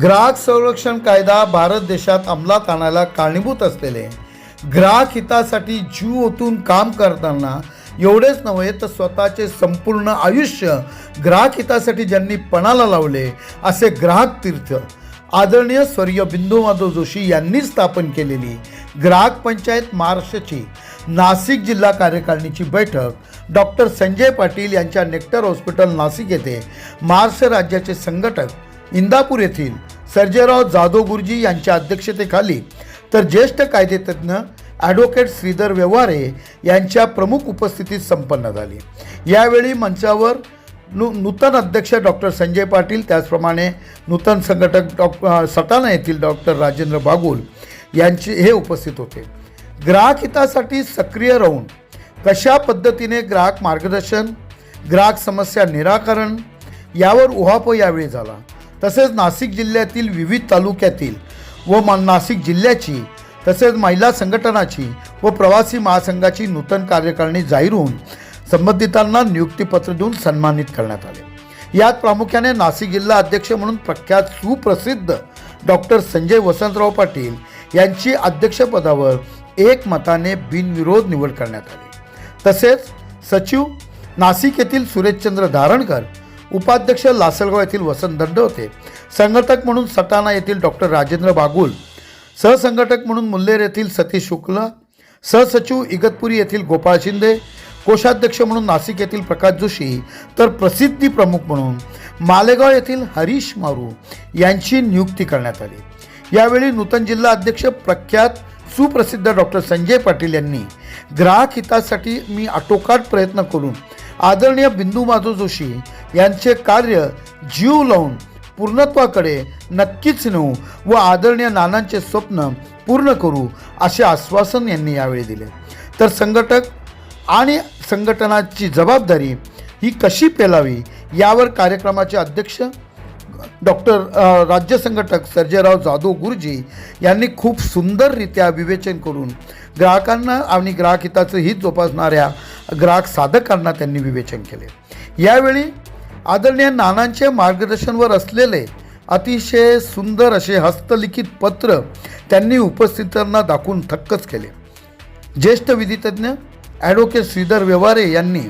ग्राहक संरक्षण कायदा भारत देशात अंमलात आणायला कारणीभूत असलेले. ग्राहक हितासाठी जीव ओतून काम करताना एवढेच नव्हे तर स्वतःचे संपूर्ण आयुष्य ग्राहक हितासाठी ज्यांनी पणाला लावले असे ग्राहक तीर्थ. आदरणीय स्वर्गीय बिंदू माधव जोशी यांनी स्थापन केलेली ग्राहक पंचायत महाराष्ट्राची नाशिक जिल्हा कार्यकारिणीची बैठक डॉक्टर संजय पाटील यांच्या नेक्टर हॉस्पिटल नाशिक येथे महाराष्ट्र राज्याचे संघटक इंदापूर येथील सर्जेराव जाधव गुरुजी यांच्या अध्यक्षतेखाली तर ज्येष्ठ कायदेतज्ञ ॲडव्होकेट श्रीधर व्यवहारे यांच्या प्रमुख उपस्थितीत संपन्न झाली. यावेळी मंचावर नु नूतन अध्यक्ष डॉक्टर संजय पाटील त्याचप्रमाणे नूतन संघटक डॉक सटाणा येथील डॉक्टर राजेंद्र बागुल यांचे हे उपस्थित होते. ग्राहक हितासाठी सक्रिय राहून कशा पद्धतीने ग्राहक मार्गदर्शन ग्राहक समस्या निराकरण यावर उहापोह यावेळी झाला. तसेच नाशिक जिल्ह्यातील विविध तालुक्यातील व नाशिक जिल्ह्याची तसेच महिला संघटनाची व प्रवासी महासंघाची नूतन कार्यकारिणी जाहीर होऊन संबंधितांना नियुक्तीपत्र देऊन सन्मानित करण्यात आले. यात प्रामुख्याने नाशिक जिल्हा अध्यक्ष म्हणून प्रख्यात सुप्रसिद्ध डॉक्टर संजय वसंतराव पाटील यांची अध्यक्षपदावर एकमताने बिनविरोध निवड करण्यात आली. तसेच सचिव नाशिक येथील सुरेशचंद्र धारणकर उपाध्यक्ष लासलगाव येथील वसंत दंड होते. संघटक म्हणून सटाणा येथील डॉक्टर राजेंद्र बागुल सहसंघटक म्हणून मुल्लेर येथील सतीश शुक्ल सहसचिव इगतपुरी येथील गोपाळ शिंदे कोषाध्यक्ष म्हणून नाशिक येथील प्रकाश जोशी तर प्रसिद्धी प्रमुख म्हणून मालेगाव येथील हरीश मारू यांची नियुक्ती करण्यात आली. यावेळी नूतन जिल्हा अध्यक्ष प्रख्यात सुप्रसिद्ध डॉक्टर संजय पाटील यांनी ग्राहक हितासाठी मी आटोकाट प्रयत्न करून आदरणीय बिंदू माधव जोशी यांचे कार्य जीव लावून पूर्णत्वाकडे नक्कीच नेऊ व आदरणीय नानांचे स्वप्न पूर्ण करू असे आश्वासन यांनी यावेळी दिले. तर संघटक आणि संघटनाची जबाबदारी ही कशी पेलावी यावर कार्यक्रमाचे अध्यक्ष डॉक्टर राज्य संघटक सर्जेराव जाधव गुरुजी यांनी खूप सुंदररित्या विवेचन करून ग्राहकांना आणि ग्राहक हिताचं हित जोपासणाऱ्या ग्राहक साधकांना त्यांनी विवेचन केले. यावेळी आदरणीय नानांचे मार्गदर्शनवर असलेले अतिशय सुंदर असे हस्तलिखित पत्र त्यांनी उपस्थितांना दाखवून थक्कच केले. ज्येष्ठ विधितज्ञ ॲडव्होकेट श्रीधर व्यवहारे यांनी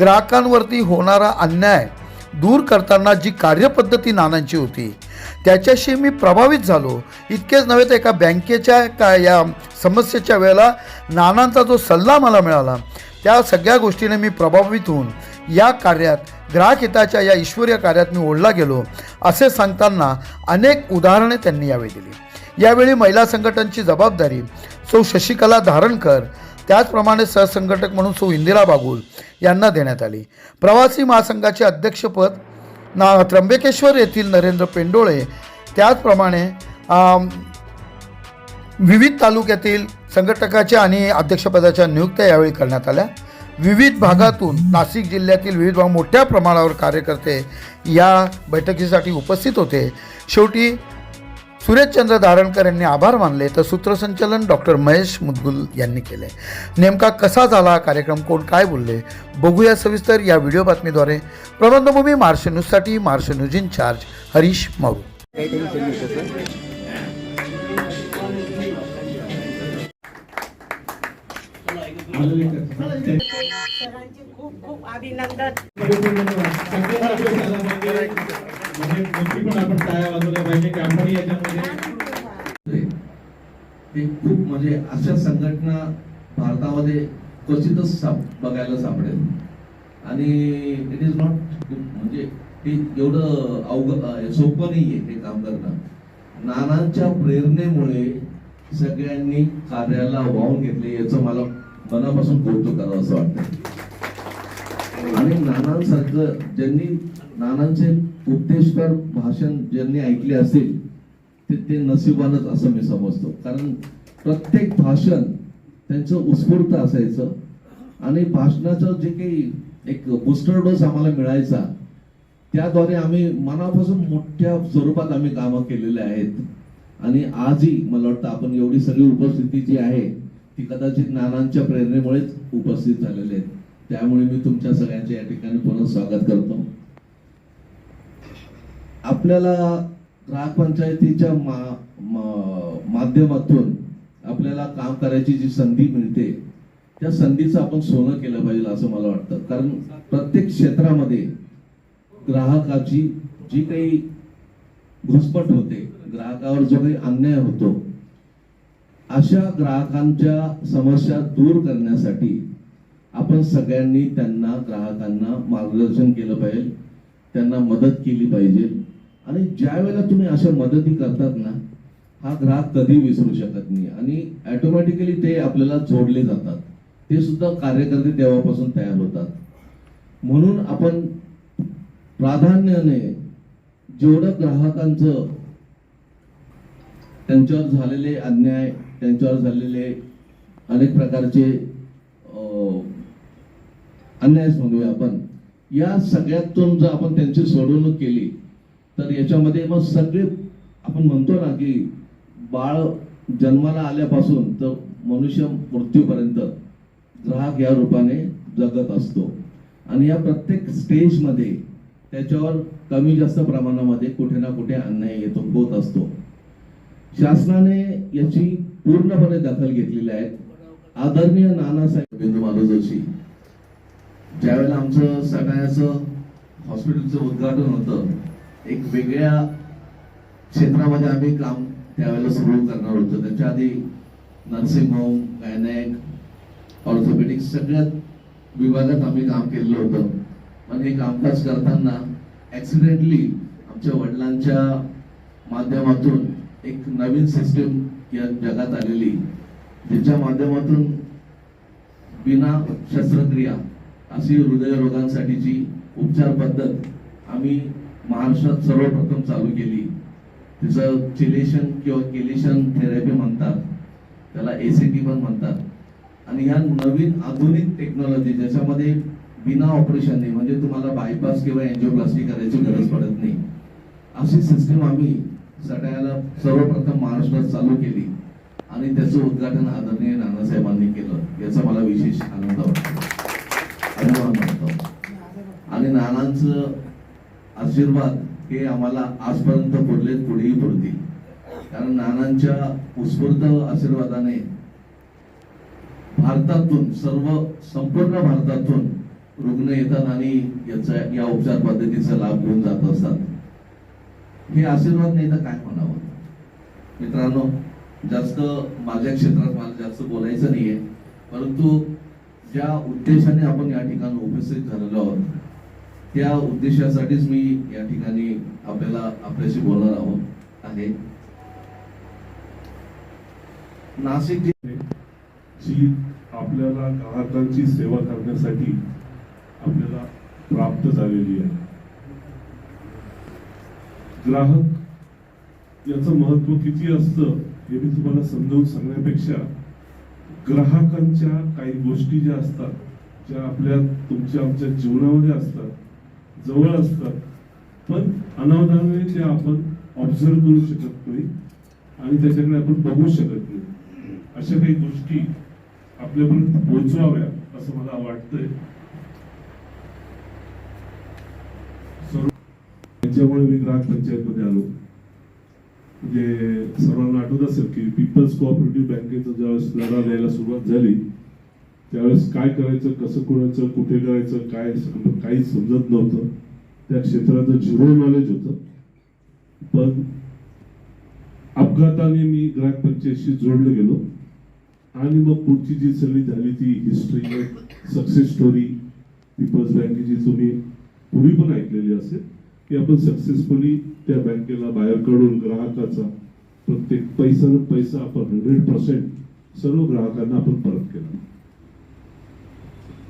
ग्राहकांवरती होणारा अन्याय दूर करताना जी कार्यपद्धती नानांची होती त्याच्याशी मी प्रभावित झालो. इतकेच नव्हे तर एका बँकेच्या का या समस्येच्या वेळेला नानांचा जो सल्ला मला मिळाला त्या सगळ्या गोष्टीने मी प्रभावित होऊन या कार्यात ग्राहक हिताच्या या ईश्वरीय कार्यात मी ओढला गेलो असे सांगताना अनेक उदाहरणे त्यांनी यावेळी दिली. यावेळी महिला संघटनाची जबाबदारी सौ शशिकला धारणकर त्याचप्रमाणे सहसंघटक म्हणून सौ इंदिरा बागुल यांना देण्यात आली. प्रवासी महासंघाचे अध्यक्षपद ना त्र्यंबकेश्वर येथील नरेंद्र पेंडोळे त्याचप्रमाणे विविध तालुक्यातील संघटकाच्या आणि अध्यक्षपदाच्या नियुक्त्या यावेळी करण्यात आल्या. विविध भागातून नाशिक जिल्ह्यातील विविध भाग मोठ्या प्रमाणावर कार्यकर्ते या बैठकीसाठी उपस्थित होते. शेवटी सुरेशचंद्र धारणकर यांनी आभार मानले तर सूत्रसंचलन डॉक्टर महेश मुदगुल यांनी केले. नेमका कसा झाला कार्यक्रम कोण काय बोलले बघूया सविस्तर या व्हिडिओ बातमीद्वारे. प्रबंधभूमी महाराष्ट्र न्यूजसाठी न्यूज इन चार्ज हरीश मऊ खूप खूप अभिनंदन. म्हणजे पण आपण टाळ्या वाजवल्या पाहिजे की आपण याच्यामध्ये ते खूप म्हणजे अशा संघटना भारतामध्ये क्वचितच साप- बघायला सापडेल. आणि इट इज नॉट म्हणजे ते एवढं अवघ अं, सोपं नाहीये हे काम करणं. नानांच्या प्रेरणेमुळे सगळ्यांनी कार्याला वाहून घेतले याचं मला मनापासून कौतुक करावं असं वाटतं आणि नानांसारखं ज्यांनी नानांचे उपदेशकर भाषण ज्यांनी ऐकले असेल ते ते नशिबानच असं मी समजतो. कारण प्रत्येक भाषण त्यांचं उत्स्फूर्त असायचं. आणि भाषणाचं जे काही एक बुस्टर डोस आम्हाला मिळायचा त्याद्वारे आम्ही मनापासून मोठ्या स्वरूपात आम्ही कामं केलेले आहेत. आणि आजही मला वाटतं आपण एवढी सगळी उपस्थिती जी आहे ती कदाचित नानांच्या प्रेरणेमुळेच उपस्थित झालेले आहेत. त्यामुळे मी तुमच्या सगळ्यांचे या ठिकाणी पुन्हा स्वागत करतो. आपल्याला ग्राहक पंचायतीच्या मा, मा- माध्यमातून आपल्याला काम करायची जी संधी मिळते त्या संधीचं आपण सोनं केलं पाहिजे असं मला वाटतं. कारण प्रत्येक क्षेत्रामध्ये ग्राहकाची जी काही घुसपट होते ग्राहकावर जो काही अन्याय होतो अशा ग्राहकांच्या समस्या दूर करण्यासाठी आपण सगळ्यांनी त्यांना ग्राहकांना मार्गदर्शन केलं पाहिजे त्यांना मदत केली पाहिजे. आणि ज्या वेळेला तुम्ही अशा मदती करतात ना हा ग्राहक कधी विसरू शकत नाही. आणि ॲटोमॅटिकली ते आपल्याला जोडले जातात. ते सुद्धा कार्यकर्ते तेव्हापासून तयार होतात. म्हणून आपण प्राधान्याने जेवढं ग्राहकांचं त्यांच्यावर झालेले अन्याय त्यांच्यावर झालेले अनेक प्रकारचे अन्याय म्हणूया आपण. या सगळ्यातून जर आपण त्यांची सोडवणूक केली तर याच्यामध्ये मग सगळे आपण म्हणतो ना की बाळ जन्माला आल्यापासून तर मनुष्य मृत्यूपर्यंत ग्राहक या रूपाने जगत असतो. आणि या प्रत्येक स्टेजमध्ये त्याच्यावर कमी जास्त प्रमाणामध्ये कुठे ना कुठे अन्याय येतो होत असतो. शासनाने याची पूर्णपणे दखल घेतलेली आहे. आदरणीय नानासाहेब बिंदू माधव जोशी ज्यावेळेला आमचं सगळ्याचं हॉस्पिटलचं उद्घाटन होतं एक वेगळ्या क्षेत्रामध्ये आम्ही काम त्यावेळेला सुरू करणार होतो. त्याच्या आधी नर्सिंग होम गायनेक ऑर्थोपेडिक सगळ्यात विभागात आम्ही काम केलेलं होतं. पण हे कामकाज करताना ऍक्सिडेंटली आमच्या वडिलांच्या माध्यमातून एक नवीन सिस्टीम या जगात आलेली. ज्याच्या माध्यमातून बिना शस्त्रक्रिया अशी हृदयरोगांसाठीची उपचार पद्धत आम्ही महाराष्ट्रात सर्वप्रथम चालू केली. तिचं चिलेशन किंवा केलेशन थेरपी म्हणतात. त्याला ए सी टी पण म्हणतात. आणि ह्या नवीन आधुनिक टेक्नॉलॉजी ज्याच्यामध्ये बिना ऑपरेशनने म्हणजे तुम्हाला बायपास किंवा एन्जिओप्लास्टी करायची गरज पडत नाही. अशी सिस्टीम आम्ही सटायला सर्वप्रथम महाराष्ट्रात चालू केली आणि त्याचं उद्घाटन आदरणीय नानासाहेबांनी केलं याचा मला विशेष आनंद वाटतो. अभिमान वाटतो. आणि नानांचं आशीर्वाद हे आम्हाला आजपर्यंत पुरले पुढेही पुरतील. कारण नानांच्या उत्स्फूर्त आशीर्वादाने भारतातून सर्व संपूर्ण भारतातून रुग्ण येतात आणि याचा या उपचार पद्धतीचा लाभ घेऊन जात असतात. हे आशीर्वाद नाही तर काय म्हणावं मित्रांनो जास्त माझ्या क्षेत्रात मला जास्त बोलायचं नाहीये परंतु ज्या उद्देशाने आपण या ठिकाणी उपस्थित झालेलो आहोत त्या उद्देशासाठीच मी या ठिकाणी आपल्याला आपल्याशी बोलणार आहोत. आहे. नाशिक जी आपल्याला ग्राहकांची सेवा करण्यासाठी आपल्याला प्राप्त झालेली आहे. ग्राहक याचं महत्त्व किती असतं हे मी तुम्हाला समजावून सांगण्यापेक्षा ग्राहकांच्या काही गोष्टी ज्या असतात ज्या आपल्या तुमच्या आमच्या जीवनामध्ये असतात जवळ असतात पण अनावधानाने त्या आपण ऑब्झर्व करू शकत नाही आणि त्याच्याकडे आपण बघू शकत नाही. अशा काही गोष्टी आपल्यापर्यंत पोहोचवाव्या असं मला वाटतंय सर्व त्यांच्यामुळे मी ग्राहक पंचायतमध्ये आलो. म्हणजे सर्वांना आठवत असेल की पीपल्स कोऑपरेटिव्ह बँकेचा ज्यावेळेस लढा द्यायला सुरुवात झाली त्यावेळेस काय करायचं कसं करायचं कुठे करायचं काय काही समजत नव्हतं. त्या क्षेत्राचं झिरो नॉलेज होतं. पण अपघाताने मी ग्राहक पंचायतशी जोडलं गेलो. आणि मग पुढची जी सगळी झाली ती हिस्ट्री सक्सेस स्टोरी पीपल्स बँकेची तुम्ही पूर्वी पण ऐकलेली असेल की आपण सक्सेसफुली त्या बँकेला बाहेर काढून ग्राहकाचा प्रत्येक पैसा पैसा आपण हंड्रेड पर्सेंट सर्व ग्राहकांना आपण परत केला.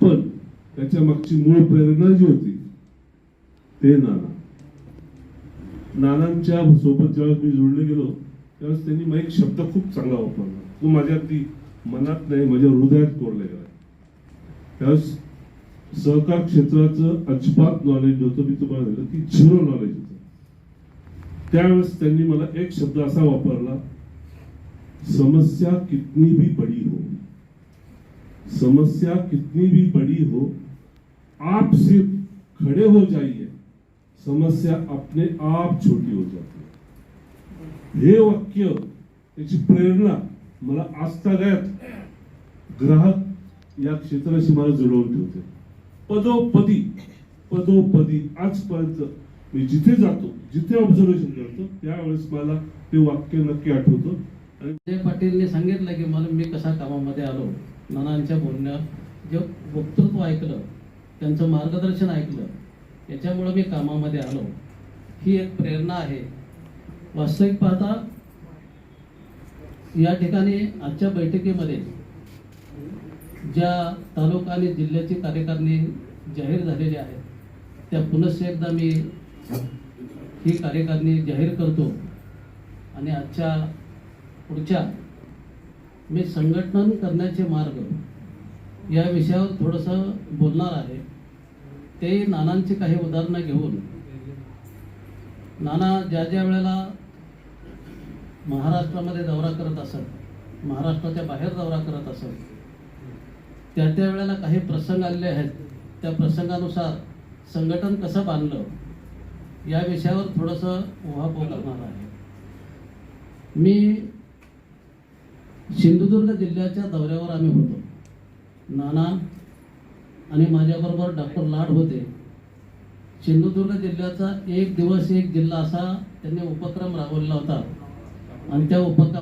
पण त्याच्या मागची मूळ प्रेरणा जी होती ते नाना. नानांच्या सोबत ज्यावेळेस मी जुळले गेलो त्यावेळेस त्यांनी मग एक शब्द खूप चांगला वापरला. तो माझ्या अगदी मनात नाही माझ्या हृदयात कोरला गेला त्यावेळेस सहकार क्षेत्राचं अजिबात नॉलेज नव्हतं मी तुम्हाला सांगितलं की झिरो नॉलेज होतं. त्यावेळेस त्यांनी मला एक शब्द असा वापरला समस्या कितनी भी बड़ी हो समस्या कितनी भी बड़ी हो आप सिर्फ खड़े हो जाइए समस्या अपने आप छोटी हो जाती है। हे वाक्य त्याची प्रेरणा मला आजतागायत ग्राहक या क्षेत्राशी मला जुळवून ठेवते. पदोपदी पदोपदी आजपर्यंत मी जिथे जातो जिथे ऑब्झर्वेशन करतो त्यावेळेस मला ते वाक्य नक्की आठवतं. आणि पाटीलने सांगितलं की मला मी कसा कामामध्ये आलो? नानांच्या बोलण्या जे वक्तृत्व ऐकलं त्यांचं मार्गदर्शन ऐकलं याच्यामुळं मी कामामध्ये आलो. ही एक प्रेरणा आहे. वास्तविक पाहता या ठिकाणी आजच्या बैठकीमध्ये ज्या तालुका आणि जिल्ह्याची कार्यकारिणी जाहीर झालेली आहे त्या पुनश्च एकदा मी ही कार्यकारिणी जाहीर करतो. आणि आजच्या पुढच्या मी संघटन करण्याचे मार्ग या विषयावर थोडंसं बोलणार आहे. ते नानांची काही उदाहरणं घेऊन. नाना ज्या ज्या वेळेला महाराष्ट्रामध्ये दौरा करत असत महाराष्ट्राच्या बाहेर दौरा करत असत त्या त्या वेळेला काही प्रसंग आलेले आहेत. त्या प्रसंगानुसार संघटन कसं बांधलं या विषयावर थोडंसं उहापोह करणार आहे. मी सिंधुदुर्ग जिल्ह्याच्या दौऱ्यावर आम्ही होतो. नाना आणि माझ्याबरोबर डॉक्टर लाड होते. सिंधुदुर्ग जिल्ह्याचा एक दिवस एक जिल्हा असा त्यांनी उपक्रम राबवलेला होता. आणि त्या उपक्रम